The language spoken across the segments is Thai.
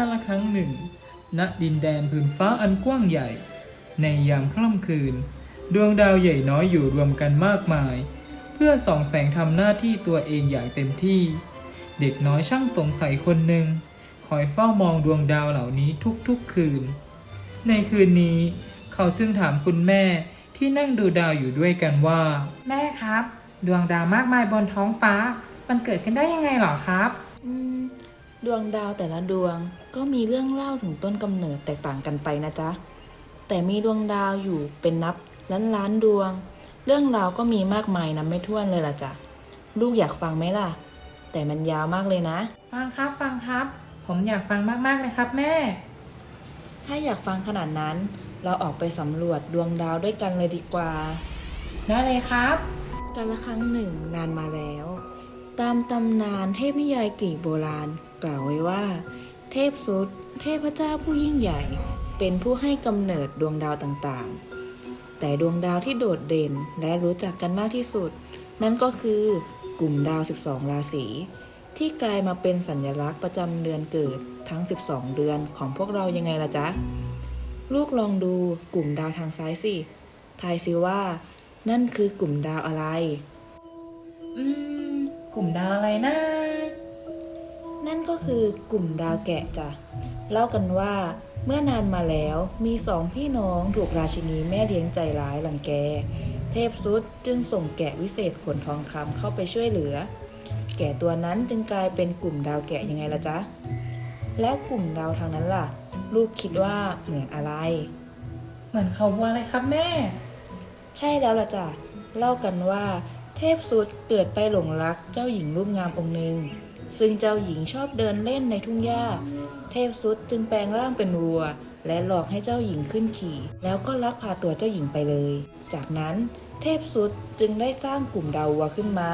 าลครั้งหนึ่ง ณ ดินแดนพื้นฟ้าอันกว้างใหญ่ ในยามค่ำคืน ดวงดาวใหญ่น้อยอยู่รวมกันมากมาย เพื่อส่องแสงทำหน้าที่ตัวเองอย่างเต็มที่ เด็กน้อยช่างสงสัยคนหนึ่ง คอยเฝ้ามองดวงดาวเหล่านี้ทุกๆคืน ในคืนนี้ เขาจึงถามคุณแม่ที่นั่งดูดาวอยู่ด้วยกันว่า แม่ครับ ดวงดาวมากมายบนท้องฟ้า มันเกิดขึ้นได้ยังไงหรอครับ ดวงดาวแต่ละดวงก็มีเรื่องเล่าถึงต้นกำเนิดแตกต่างกันไปนะจ๊ะ แต่มีดวงดาวอยู่เป็นนับล้านล้านๆดวง เรื่องราวก็มีมากมายนับไม่ถ้วนเลยล่ะจ๊ะ ลูกอยากฟังไหมล่ะ แต่มันยาวมากเลยนะ ฟังครับฟังครับ ผมอยากฟังมากๆเลยครับแม่ ถ้าอยากฟังขนาดนั้น เราออกไปสำรวจดวงดาวด้วยกันเลยดีกว่า ได้เลยครับกาละครั้งหนึ่งนานมาแล้ว ตามตำนานเทพนิยายกรีกโบราณ กล่าวไว้ว่า เทพสุดเทพเจ้าผู้ยิ่งใหญ่ เป็นผู้ให้กำเนิดดวงดาวต่างๆ แต่ดวงดาวที่โดดเด่นและรู้จักกันมากที่สุด นั่นก็คือกลุ่มดาว 12 ราศีที่กลายมาเป็นสัญลักษณ์ประจำเดือนเกิดทั้ง 12 เดือนของพวกเรายังไงล่ะจ๊ะ ลูกลองดูกลุ่มดาวทางซ้ายสิ ทายสิว่า นั่นคือกลุ่มดาวอะไร อืม กลุ่มดาวอะไรนะ นั่นก็คือกลุ่มดาวแกะจ้ะเล่ากันว่าเมื่อนานมาแล้วมีสองพี่น้องถูกราชินีแม่เลี้ยงใจร้ายหลังแก เทพซุดจึงส่งแกะวิเศษขนทองคำเข้าไปช่วยเหลือ แกะตัวนั้นจึงกลายเป็นกลุ่มดาวแกะยังไงล่ะจ๊ะ แล้วกลุ่มดาวทางนั้นล่ะ ลูกคิดว่าเหมือนอะไร เหมือนเขาวัวเลยครับแม่ ใช่แล้วล่ะจ้ะเล่ากันว่า เทพสุดเกิดไปหลงรักเจ้าหญิงรูปงามองค์หนึ่ง ซึ่งเจ้าหญิงชอบเดินเล่นในทุ่งหญ้า เทพสุดจึงแปลงร่างเป็นวัว และหลอกให้เจ้าหญิงขึ้นขี่ แล้วก็ลักพาตัวเจ้าหญิงไปเลย จากนั้นเทพสุดจึงได้สร้างกลุ่มดาววัวขึ้นมา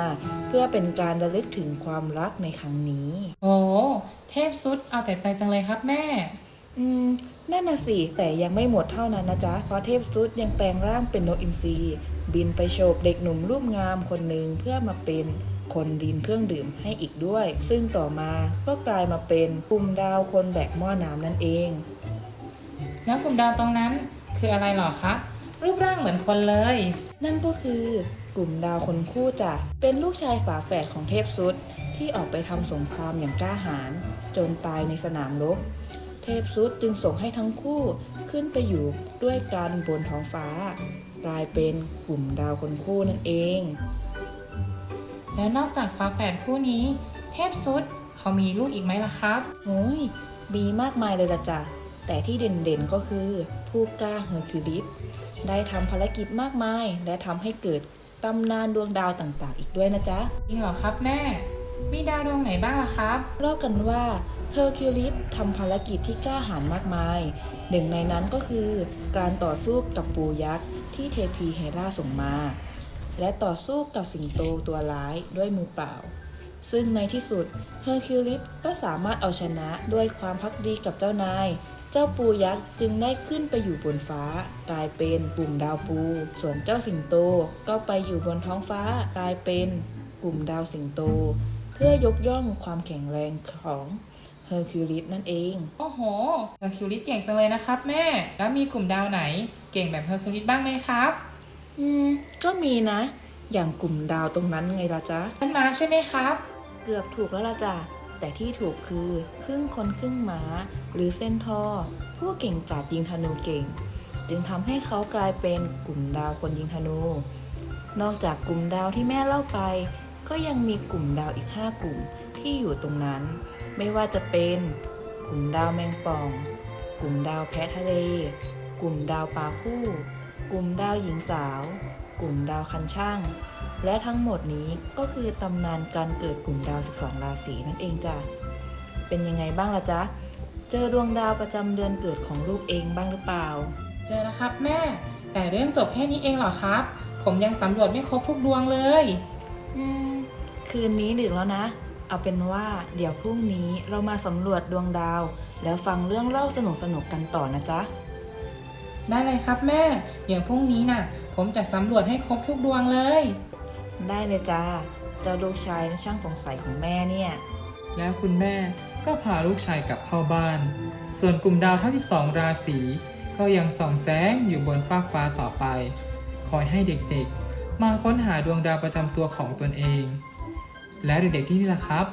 เพื่อเป็นการระลึกถึงความรักในครั้งนี้ โอ้เทพสุดเอาแต่ใจจังเลยครับแม่ อืมนั่นน่ะสิ แต่ยังไม่หมดเท่านั้นนะจ๊ะ เพราะเทพซุดยังแปลงร่างเป็นนกอินทรีบินไปโฉบเด็กหนุ่มรูปงามคนหนึ่งเพื่อมาเป็น คนดินเครื่องดื่มให้อีกด้วย ซึ่งต่อมาก็กลายมาเป็นปุ่มดาวคนแบกหม้อน้ำนั่นเอง แล้วกลุ่มดาวตรงนั้นคืออะไรหรอครับรูปร่างเหมือนคนเลย นั่นก็คือกลุ่มดาวคนคู่จ้ะเป็นลูกชายฝาแฝดของเทพซุดที่ออกไปทำสงครามอย่างกล้าหาญจนตายในสนามรบเทพซุดจึงส่งให้ทั้งคู่ขึ้นไปอยู่ด้วยกันบนท้องฟ้า กลายเป็นกลุ่มดาวคนคู่นั่นเอง แล้วนอกจากฟ้าแฝดคู่นี้ เทพสุดเขามีลูกอีกไหมล่ะครับโอ้ยมีมากมายเลยละจ้ะแต่ที่เด่นๆก็คือผู้กล้าเฮอร์คิวลิสได้ทำภารกิจมากมาย และทำให้เกิดตำนานดวงดาวต่างๆ อีกด้วยนะจ๊ะจริงเหรอครับแม่ มีดาวดวงไหนบ้างล่ะครับเล่ากันว่าเฮอร์คิวลิสทำภารกิจที่กล้าหาญมากมาย หนึ่งในนั้นก็คือการต่อสู้กับปูยักษ์ที่เทพีเฮราส่งมา และต่อสู้กับสิงโตตัวร้ายด้วยมือเปล่า ซึ่งในที่สุดเฮอร์คิวลิสก็สามารถเอาชนะด้วยความพักดีกับเจ้านาย เจ้าปูยักษ์จึงได้ขึ้นไปอยู่บนฟ้ากลายเป็นกลุ่มดาวปู ส่วนเจ้าสิงโตก็ไปอยู่บนท้องฟ้ากลายเป็นกลุ่มดาวสิงโต เพื่อยกย่องความแข็งแรงของเฮอร์คิวลิสนั่นเอง โอ้โห เฮอร์คิวลิสเก่งจังเลยนะครับแม่ แล้วมีกลุ่มดาวไหน เก่งแบบเฮอร์คิวลิสบ้างไหมครับ อืม ก็มีนะ อย่างกลุ่มดาวตรงนั้นไงล่ะจ๊ะนั่นมาใช่ไหมครับ เกือบถูกแล้วล่ะจ้ะแต่ที่ถูกคือครึ่งคนครึ่งหมา หรือเส้นทอ ผู้เก่งกาจยิงธนูเก่ง จึงทำให้เขากลายเป็นกลุ่มดาวคนยิงธนู นอกจากกลุ่มดาวที่แม่เล่าไป ก็ยังมีกลุ่มดาวอีก 5 กลุ่มที่อยู่ตรงนั้น ไม่ว่าจะเป็นกลุ่มดาวแมงป่อง กลุ่มดาวแพะทะเล กลุ่มดาวปลาคู่ กลุ่มดาวหญิงสาว กลุ่มดาวคันช่าง และทั้งหมดนี้ก็คือตำนานการเกิดกลุ่มดาว 12 ราศีนั่นเองจ้ะ เป็นยังไงบ้างล่ะจ๊ะ เจอดวงดาวประจำเดือนเกิดของลูกเองบ้างหรือเปล่า เจอแล้วครับแม่ แต่เรื่องจบแค่นี้เองเหรอครับ ผมยังสำรวจไม่ครบทุกดวงเลย อืม คืนนี้ดึกแล้วนะ เอาเป็นว่าเดี๋ยวพรุ่งนี้เรามาสำรวจดวงดาว แล้วฟังเรื่องเล่าสนุกๆกันต่อนะจ๊ะ ได้เลยครับแม่ เดี๋ยวพรุ่งนี้น่ะ ผมจะสำรวจให้ครบทุกดวงเลย ได้เลยจ้า เจ้าลูกชายช่างสงสัยของแม่เนี่ย แล้วคุณแม่ก็พาลูกชายกลับเข้าบ้าน ส่วนกลุ่มดาวทั้ง 12 ราศีก็ยังส่องแสงอยู่บนฟากฟ้าต่อไป คอยให้เด็กๆ มาค้นหาดวงดาวประจำตัวของตนเอง และเด็กๆที่นี่ล่ะครับ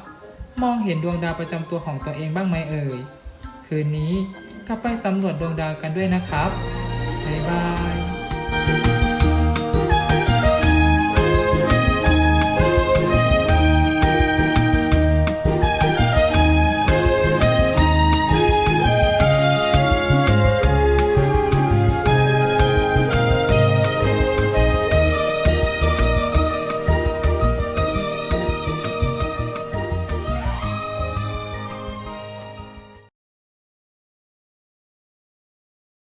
มองเห็นดวงดาวประจำตัวของตัวเองบ้างไหมเอ่ย คืนนี้กลับไปสำรวจดวงดาวกันด้วยนะครับ Bye.